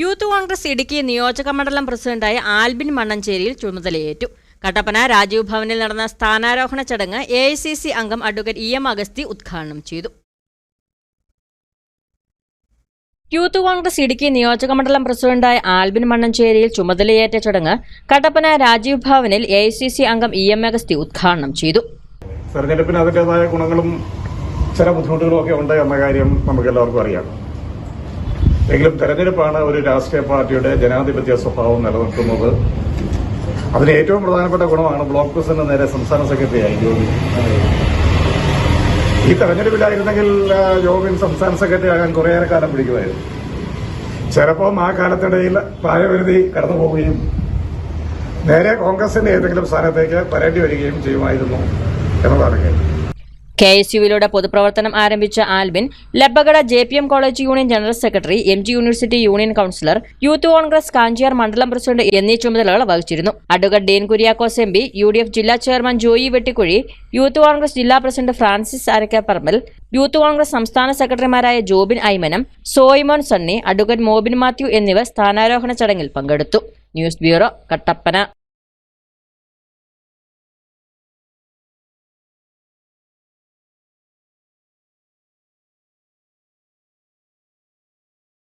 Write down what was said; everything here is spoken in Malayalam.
യൂത്ത് കോൺഗ്രസ് ഇടുക്കി നിയോജക മണ്ഡലം പ്രസിഡന്റായ ആൽബിൻ മണ്ണഞ്ചേരിയിൽ ചുമതലയേറ്റു. കട്ടപ്പന രാജീവ് ഭവനിൽ നടന്ന സ്ഥാനാരോഹണ ചടങ്ങ് എ അംഗം അഡ്വക്കേറ്റ് ഇ എം അഗസ്തി ഉദ്ഘാടനം ചെയ്തു. യൂത്ത് കോൺഗ്രസ് ഇടുക്കി നിയോജക മണ്ഡലം പ്രസിഡന്റായ ആൽബിൻ മണ്ണഞ്ചേരിയിൽ ചുമതലയേറ്റ ചടങ്ങ് കട്ടപ്പന രാജീവ് ഭവനിൽ എ അംഗം ഇ എം അഗസ്തി ഉദ്ഘാടനം ചെയ്തു. തെരഞ്ഞെടുപ്പിന് അതിന്റെതായ ഗുണങ്ങളും ചില ബുദ്ധിമുട്ടുകളും ഒക്കെ ഉണ്ട് എന്ന കാര്യം നമുക്ക് എല്ലാവർക്കും അറിയാം. എങ്കിലും തെരഞ്ഞെടുപ്പാണ് ഒരു രാഷ്ട്രീയ പാർട്ടിയുടെ ജനാധിപത്യ സ്വഭാവം നിലനിർത്തുന്നത് അതിന് ഏറ്റവും പ്രധാനപ്പെട്ട ഗുണമാണ് ബ്ലോക്ക് പ്രസിഡന്റ് നേരെ സംസ്ഥാന സെക്രട്ടറിയായി ജോബിൻ ഈ തെരഞ്ഞെടുപ്പിലായിരുന്നെങ്കിൽ ജോബിൻ സംസ്ഥാന സെക്രട്ടറി ആകാൻ കുറേയേറെ കാലം പിടിക്കുമായിരുന്നു. ചിലപ്പം ആ കാലത്തിടയിൽ പ്രായപരിധി കടന്നു പോവുകയും നേരെ കോൺഗ്രസിന്റെ ഏതെങ്കിലും സ്ഥാനത്തേക്ക് തരേണ്ടി വരികയും ചെയ്യുമായിരുന്നു എന്നതാണ് കാര്യം കെ എസ് യുവിലൂടെ പൊതുപ്രവർത്തനം ആരംഭിച്ച Albin ലബഗഡ J P M college union general secretary M G university union councillor youth Congress Kanchiyar മണ്ഡലം പ്രസിഡന്റ് എന്നീ ചുമതലകൾ വഹിച്ചിരുന്നു. Advocate Dean Kuriakose M P U D F ജില്ലാ chairman Joy Vettikuzhy youth Congress ജില്ലാ president Francis Arakkaparambil youth Congress സംസ്ഥാന സെക്രട്ടറിമാരായ Jobin Aymanam Soymon Sunny advocate Mobin Mathew എന്നിവർ സ്ഥാനാരോഹണ ചടങ്ങിൽ പങ്കെടുത്തു. News bureau Kattappana.